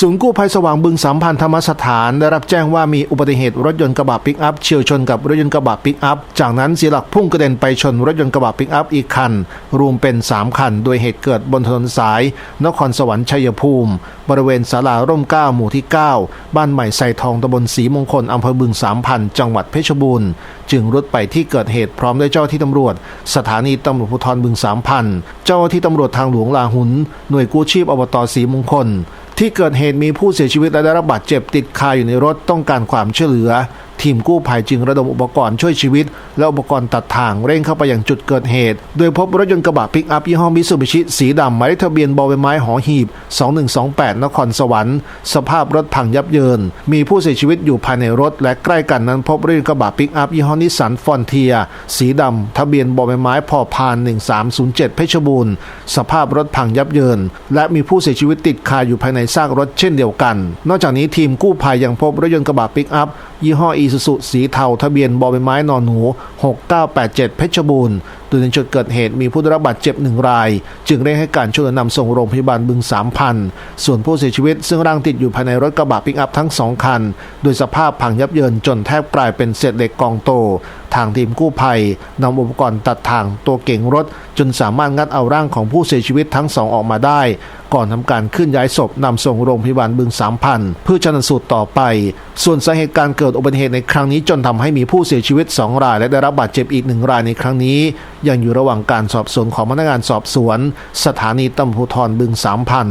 ศูนย์กู้ภัยสว่างบึงสามพันธรรมสถาน ได้รับแจ้งว่ามีอุบัติเหตุรถยนต์กระบะปิกอัพเฉียวชนกับรถยนต์กระบะปิกอัพ จากนั้นเสียหลักพุ่งกระเด็นไปชนรถยนต์กระบะปิกอัพอีกคัน รวมเป็น 3 คัน โดยเหตุเกิดบนถนนสาย นครสวรรค์ชัยภูมิ บริเวณศาลาร่มเก้าหมู่ที่ 9 บ้านใหม่ไซทองตำบลศรีมงคลอำเภอบึงสามพันจังหวัดเพชรบูรณ์ จึงรุดไปที่เกิดเหตุพร้อมด้วยเจ้าที่ตำรวจ สถานีตำรวจภูธรบึงสามพันเจ้าที่ตำรวจทางหลวงลาหุนหน่วยกู้ชีพอบตศรีมงคล ที่เกิดเหตุมีผู้เสียชีวิตและได้รับบาดเจ็บติดคาอยู่ในรถต้องการความช่วยเหลือ ทีมกู้ภัยจึงระดมอุปกรณ์ช่วยชีวิต และอุปกรณ์ตัดทางเร่งเข้าไปยังจุดเกิดเหตุ โดยพบรถยนต์กระบะปิกอัพยี่ห้อมิตซูบิชิสีดำหมายเลขทะเบียนบอใบไม้หอหีบ 2128 นครสวรรค์ สภาพรถพังยับเยิน มีผู้เสียชีวิตอยู่ภายในรถ และใกล้กันนั้นพบรถยนต์กระบะปิกอัพยี่ห้อนิสสันฟอนเทีย สีดำทะเบียนบอใบไม้พอพาน 1307 เพชรบูรณ์ สภาพรถพังยับเยิน และมีผู้เสียชีวิตติดคาอยู่ภายในซากรถเช่นเดียวกัน นอกจากนี้ทีมกู้ภัยยังพบรถยนต์กระบะปิกอัพ ยี่ห้ออีซูซุสีเทาทะเบียนบอใบไม้นอนหนู 6987 เพชรบูรณ์โดยในจุดเกิดเหตุมีผู้ได้รับบาดเจ็บหนึ่งราย จึงเร่งให้การช่วยเหลือนำส่งโรงพยาบาลบึงสามพันส่วนผู้เสียชีวิตซึ่งร่างติดอยู่ภายในรถกระบะปิกอัพทั้งสองคัน โดยสภาพพังยับเยินจนแทบกลายเป็นเศษเหล็กกองโต ทางทีมกู้ภัยนำอุปกรณ์ตัดทางตัวเก่งรถ จนสามารถงัดเอาร่างของผู้เสียชีวิตทั้งสองออกมาได้ ก่อนทำการขึ้นย้ายศพนำส่งโรงพยาบาลบึงสามพันเพื่อชันสูตรต่อไป ส่วนสาเหตุการเกิดอุบัติเหตุในครั้งนี้จนทำให้มีผู้เสียชีวิต 2 ราย และได้รับบาดเจ็บอีกหนึ่งรายในครั้งนี้ ยังอยู่ระหว่างการสอบสวนของพนักงานสอบสวน สถานีตำรวจภูธรบึงสามพัน